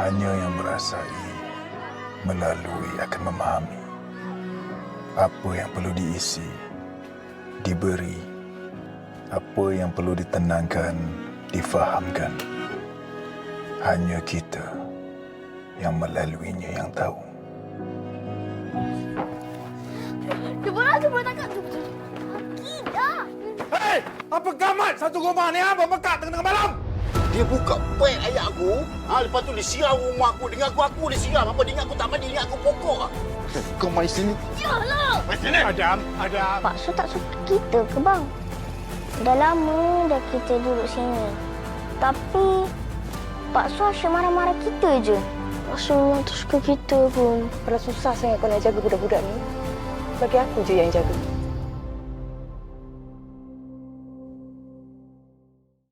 Hanya yang merasai melalui akan memahami apa yang perlu diisi, diberi, apa yang perlu ditenangkan, difahamkan. Hanya kita yang melaluinya yang tahu. Cepat cepat tangkap. Apa gamat satu rumah ni apa mekat tengah-tengah malam? Dia buka pek ayah aku. Ha, lepas tu dia siram rumah aku. Dengan aku, aku dia siram. Apa dia ingat aku tak mandi, dia ingat aku pokok. ah. Kau mai sini. Janganlah. Mai sini. Adam, Adam. Pak Su tak suka kita ke bang? Dah lama dah kita duduk sini. Tapi Pak Su asyik marah-marah kita je. Pak Su memang tak suka kita pun. Kalau susah sangat kau nak jaga budak-budak ni, bagi aku je yang jaga.